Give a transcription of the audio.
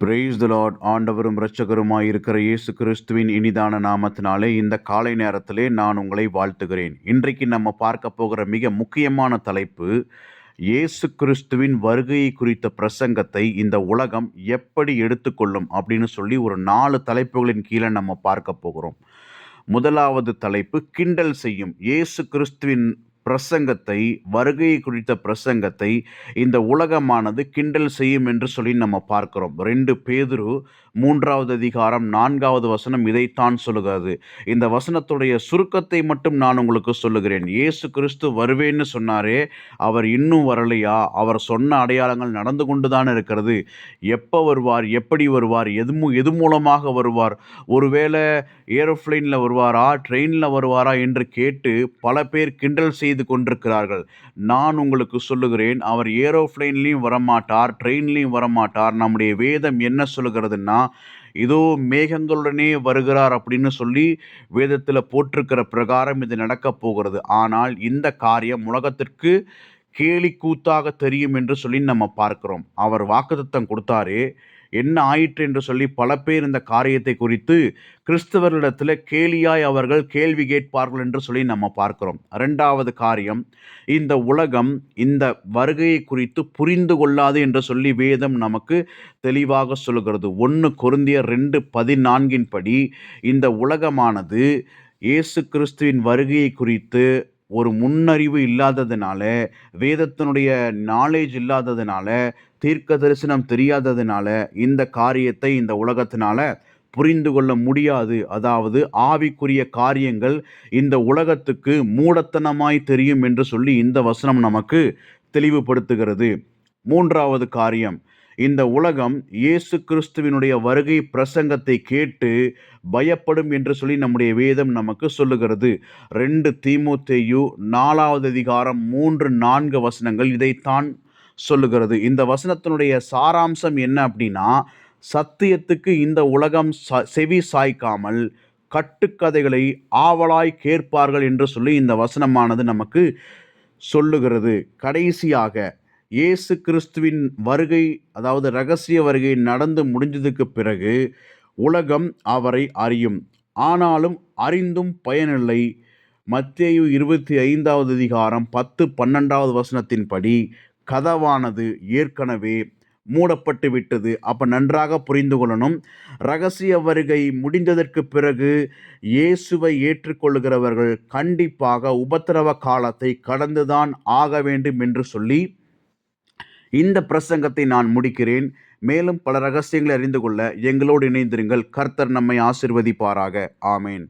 Brace த Lord ஆண்டவரும் இரட்சகருமாய் இருக்கிற இயேசு கிறிஸ்துவின் இனிதான நாமத்தினாலே இந்த காலை நேரத்திலே நான் உங்களை வாழ்த்துகிறேன். இன்றைக்கு நம்ம பார்க்க போகிற மிக முக்கியமான தலைப்பு இயேசு கிறிஸ்துவின் வருகையை குறித்த பிரசங்கத்தை இந்த உலகம் எப்படி எடுத்துக்கொள்ளும் அப்படின்னு சொல்லி ஒரு நாலு தலைப்புகளின் கீழே நம்ம பார்க்க போகிறோம். முதலாவது தலைப்பு கிண்டல் செய்யும். இயேசு கிறிஸ்துவின் பிரசங்கத்தை வருகையை குறித்த பிரசங்கத்தை இந்த உலகமானது கிண்டல் செய்யும் என்று சொல்லி நம்ம பார்க்கிறோம். ரெண்டு பேதுரு மூன்றாவது அதிகாரம் நான்காவது வசனம் இதைத்தான் சொல்லுகிறது. இந்த வசனத்துடைய சுருக்கத்தை மட்டும் நான் உங்களுக்கு சொல்லுகிறேன். இயேசு கிறிஸ்து வருவேன்னு சொன்னாரே அவர் இன்னும் வரலையா? அவர் சொன்ன அடையாளங்கள் நடந்து கொண்டு தான் இருக்கிறது. எப்போ வருவார்? எப்படி வருவார்? எது எது மூலமாக வருவார்? ஒருவேளை ஏரோப்ளைனில் வருவாரா? ட்ரெயினில் வருவாரா? என்று கேட்டு பல பேர் கிண்டல் செய்து கொண்டிருக்கிறார்கள். நான் உங்களுக்கு சொல்லுகிறேன் அவர் ஏரோப்ளைன்லேயும் வரமாட்டார் ட்ரெயின்லேயும் வரமாட்டார். நம்முடைய வேதம் என்ன சொல்லுகிறதுன்னா இதோ மேகங்களுடனே வருகிறார் அப்படின்னு சொல்லி வேதத்தில் போட்டிருக்கிற பிரகாரம் இது நடக்கப் போகிறது. ஆனால் இந்த காரியம் உலகத்திற்கு கேலி கூத்தாக தெரியும் என்று சொல்லி நம்ம பார்க்கிறோம். அவர் வாக்குத்தத்தம் கொடுத்தாரு என்ன ஆயிற்று என்று சொல்லி பல பேர் இந்த காரியத்தை குறித்து கிறிஸ்தவர்களிடத்தில் கேலியாய் அவர்கள் கேள்வி கேட்பார்கள் என்று சொல்லி நம்ம பார்க்கிறோம். ரெண்டாவது காரியம் இந்த உலகம் இந்த வருகையை குறித்து புரிந்து கொள்ளாது என்று சொல்லி வேதம் நமக்கு தெளிவாக சொல்கிறது ஒன்று குருந்திய ரெண்டு பதினான்கின் படி இந்த உலகமானது இயேசு கிறிஸ்துவின் வருகையை குறித்து ஒரு முன்னறிவு இல்லாததுனால வேதத்தினுடைய நாலேஜ் இல்லாததுனால தீர்க்க தரிசனம் தெரியாததுனால இந்த காரியத்தை இந்த உலகத்தினால புரிந்து கொள்ள முடியாது. அதாவது ஆவிக்குரிய காரியங்கள் இந்த உலகத்துக்கு மூடத்தனமாய் தெரியும் என்று சொல்லி இந்த வசனம் நமக்கு தெளிவுபடுத்துகிறது. மூன்றாவது காரியம். இந்த உலகம் இயேசு கிறிஸ்துவினுடைய வருகை பிரசங்கத்தை கேட்டு பயப்படும் என்று சொல்லி நம்முடைய வேதம் நமக்கு சொல்லுகிறது. ரெண்டு தீமுத்தேயு நாலாவது அதிகாரம் மூன்று நான்கு வசனங்கள் இதைத்தான் சொல்லுகிறது. இந்த வசனத்தினுடைய சாராம்சம் என்ன அப்படின்னா சத்தியத்துக்கு இந்த உலகம் ச செவி சாய்க்காமல் கட்டுக்கதைகளை ஆவலாய் கேட்பார்கள் என்று சொல்லி இந்த வசனமானது நமக்கு சொல்லுகிறது. கடைசியாக இயேசு கிறிஸ்துவின் வருகை அதாவது ரகசிய வருகை நடந்து முடிஞ்சதுக்கு பிறகு உலகம் அவரை அறியும். ஆனாலும் அறிந்தும் பயனில்லை. மத்தேயு இருபத்தி ஐந்தாவது அதிகாரம் பத்து பன்னெண்டாவது வசனத்தின்படி கதவானது ஏற்கனவே மூடப்பட்டு விட்டது. அப்போ நன்றாக புரிந்து கொள்ளணும். ரகசிய வருகை முடிந்ததற்கு பிறகு இயேசுவை ஏற்றுக்கொள்கிறவர்கள் கண்டிப்பாக உபத்திரவ காலத்தை கடந்துதான் ஆக வேண்டும் என்று சொல்லி இந்த பிரசங்கத்தை நான் முடிக்கிறேன். மேலும் பல ரகசியங்களை அறிந்து கொள்ள எங்களோடு இணைந்திருங்கள். கர்த்தர் நம்மை ஆசிர்வதிப்பாராக. ஆமேன்.